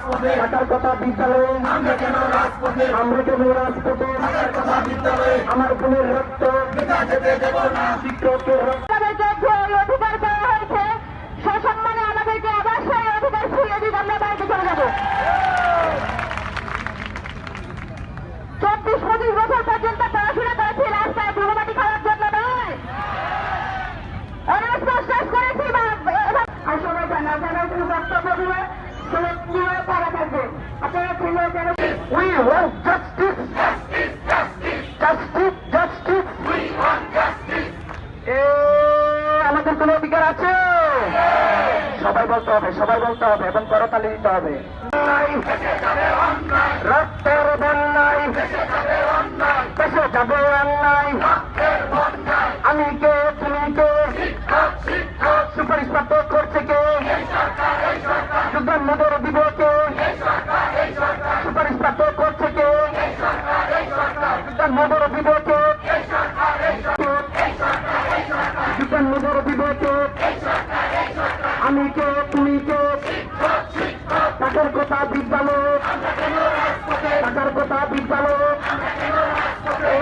থাকার কথা বিদ্যালয়ে আমরা কেন রাজপথে আমরা কেন রাজপথে থাকার কথা বিদ্যালয়ে আমার বোনের রক্ত। যেতে দেব না। শিক্ষকের রক্ত আমাদেরকে যে অধিকার দেওয়া হয়েছে সসম্মানে আমাদেরকে আবার সেই অধিকার ফিরিয়ে দিতে আমরা বাড়িতে চলে যাব চব্বিশ পঁচিশ বছর পর্যন্ত পড়াশোনা করেছি রাস্তায় ধুলোমাটি খাওয়ার জন্য নয় অনার্স মাস্টার্স করেছি বা আর সবাই জানা জানা কোনো বক্তব্য দিলে ছেলে নিয়ে তারা থাকবে আপনারা ছেলে যেন We want justice. Justice, justice. এ, আমাদের কোনো অধিকার আছে? সবাই বলতে হবে সবাই বলতে হবে এবং করতালি দিতে হবে। রক্তের বন্যায় দেশে যাবে অন্যায়। আমি কে? দিবে কে সুগন্ধদের দিবে কে আমি কে, তুমি কে? টাকার কথা বিদ্যালয় টাকার কথা বিদ্যালয়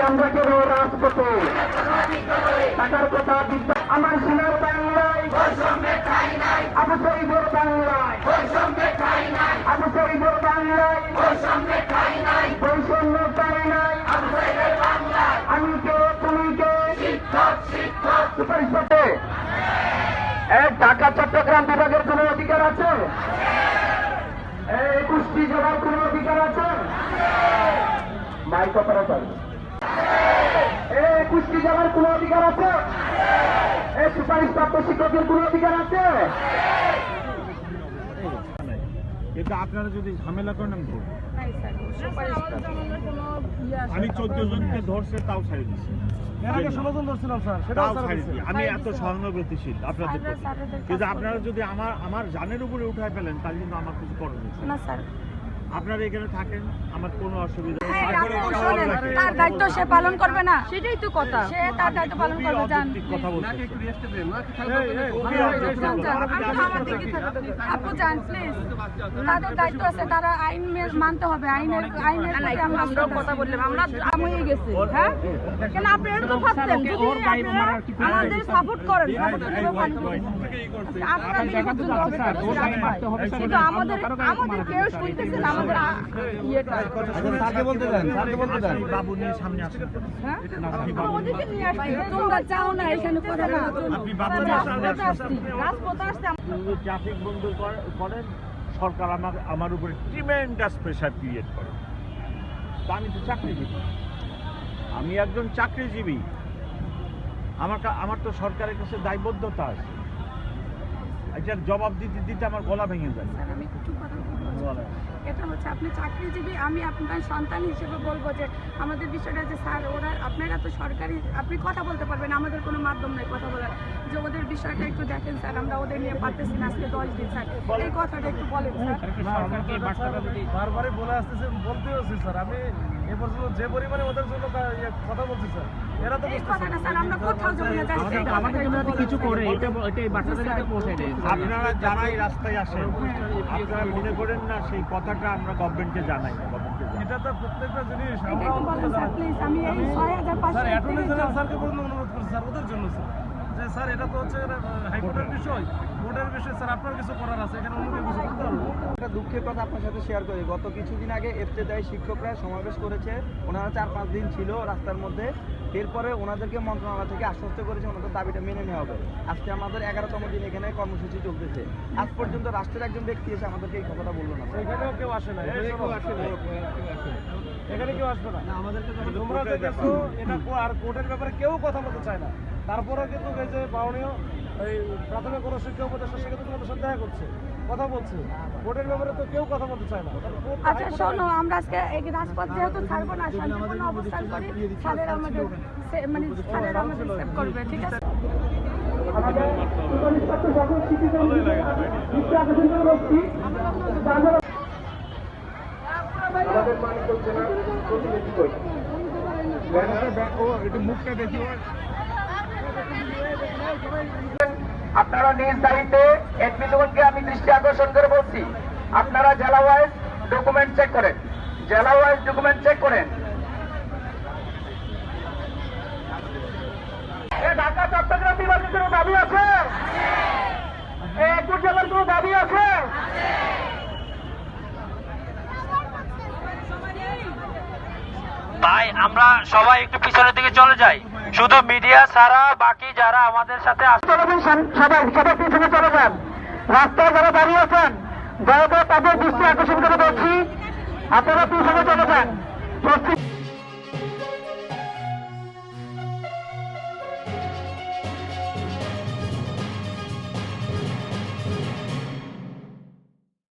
আমরা কেন রাজপথে। টাকার কথা বিদ্যা আমার সোনার বাংলায় আবু শরীফের বাংলায় আবু বাংলায় বৈষম্য পাই নাই আমি কে তুমি কে ঢাকা, চট্টগ্রাম বিভাগের কোন অধিকার আছে? একুশটি জেলার কোন অধিকার আছে? Mike operator. একুশটি জেলার কোন অধিকার আছে? এই সুপারিশ প্রাপ্ত শিক্ষকের কোন অধিকার আছে? কিন্তু আপনারা যদি ঝামেলা করেন আমি ধরবো। আমি চোদ্দ জনকে ধরছে তাও ছাড়ি দিচ্ছি। আমি এত সহানুভূতিশীল আপনাদের কিন্তু আপনারা যদি আমার আমার জানের উপরে উঠায় ফেলেন তাহলে কিন্তু আমার কিছু করণীয় না স্যার আপনারা এখানে থাকেন আমার কোনো অসুবিধা হ্যাঁ। তার দায়িত্ব সে পালন করবে না। সেটাই তো কথা। সে তার দায়িত্ব পালন করবে যান। আপু যান প্লিজ তাদের দায়িত্ব আছে তারা আইন মানতে হবে আইনের আইনের প্রতি আমরা কথা বললাম আমরা আমই গেছি হ্যাঁ? কেন আপনি এটা তো ভাবতেন যদি আপনারা আমাদের সাপোর্ট করেন সাপোর্ট আপনারা কিন্তু আমাদের আমাদের কেউ শুনতেছেন আমাদের আ- ইয়েটা আপনি বাবু নিয়ে সামনে আসেন হ্যাঁ আপনি বাবু নিয়ে- আমাদেরকে নিয়ে আসছি। তোমরা চাও না এখানে কথা বলার আপনি বাবু নিয়ে সামনে রাজপথে আসেন আসছি রাজপথে আসছি যদি ট্রাফিক বন্ধ করে- করেন সরকার আমার আমার উপরে ট্রিমেন্ডাস প্রেশার ক্রিয়েট করে। তা আমি তো চাকরিজীবী। আমি একজন চাকরিজীবী। আমার কা- আমার তো সরকারের কাছে দায়বদ্ধতা আছে। এটার জবাব দিতে দিতে আমার গলা ভেঙে যায়। স্যার, আমি একটু কথা এটা হচ্ছে আপনি চাকরিজীবী আমি আপনার সন্তান হিসেবে বলব যে আমাদের বিষয়টা যে স্যার ওরা আপনারা তো সরকারি আপনি কথা বলতে পারবেন আমাদের কোনো মাধ্যম নেই কথা বলার। যে ওদের বিষয়টা একটু দেখেন স্যার আমরা ওদের নিয়ে পারতেছি না আজকে দশ দিন স্যার। এই কথাটা একটু বলেন স্যার। বারবারই বলে আসতেছে বলতে হচ্ছে স্যার। আমি এ পর্যন্ত যে পরিমাণে ওদের জন্য ইয়ে কথা বলছি স্যার এরা তো কিছু করে। এটা রাস্তায় আসেন আপনারা মনে করেন না সেই কথাটা আমরা গভর্নমেন্টকে জানাই এটা তো প্রত্যেকটা জিনিস আমরা স্যার আমি এই ছয় হাজার পাঁচশো অ্যাটর্নি জেনারেল স্যারকে অনুরোধ করছি স্যার ওদের জন্য স্যার। যে স্যার এটা তো হচ্ছে হাইকোর্টের বিষয়। কোর্টের বিষয় স্যার আপনার কিছু করার আছে এখানে অন্য কিছু করতে না। একটা দুঃখের কথা আপনার সাথে শেয়ার করি। গত কিছুদিন আগে এফতেদায়ী শিক্ষকরা সমাবেশ করেছে। ওনারা চার পাঁচ দিন ছিল রাস্তার মধ্যে। এরপরে ওনাদেরকে মন্ত্রণালয় থেকে আশ্বস্ত করেছে ওনাদের দাবিটা মেনে নেওয়া হবে। আজকে আমাদের এগারোতম দিন এখানে কর্মসূচি চলতেছে। আজ পর্যন্ত রাষ্ট্রের একজন ব্যক্তি এসে আমাদেরকে এই কথাটা বলল না এখানেও কেউ আসে না এখানে কেউ আসবে না। তোমরা দেখেছ এটা আর কোর্টের ব্যাপারে কেউ কথা বলতে চায় না। তারপরেও কিন্তু এই যে মাননীয় এই প্রাথমিক কোনো শিক্ষা উপদেষ্টা সে কিন্তু তোমাদের সাথে দেখা করছে কথা বলছে। কোর্টের ব্যাপারে তো কেউ কথা বলতে চায় না। আচ্ছা শোনো আমরা আজকে এই রাজপথ যেহেতু ছাড়বো না শান্তিপূর্ণ অবস্থান করি স্যারের আমাদের মানে স্যারের আমাদের সেভ করবে ঠিক আছে? আমাদের জেলার প্রতিনিধি কই? একটু মুখটা দেখি আপনারা নিজ দায়িত্বে এডমিনকে আমি দৃষ্টি আকর্ষণ করে বলছি। আপনারা জেলা ওয়াইজ ডকুমেন্ট চেক করেন। জেলা ওয়াইজ ডকুমেন্ট চেক করেন। ঢাকা চট্টগ্রাম বিভাগের কোনো দাবি আছে? একুশ জেলার কোনো দাবি আছে? ভাই, আমরা সবাই একটু পিছনের দিকে চলে যাই। শুধু মিডিয়া ছাড়া বাকি যারা আমাদের সাথে চলে যান। রাস্তায় যারা দাঁড়িয়ে আছেন, দয়া করে তাদের দৃষ্টি আকর্ষণ করে বলছি, আপনারা পিছনে চলে যান।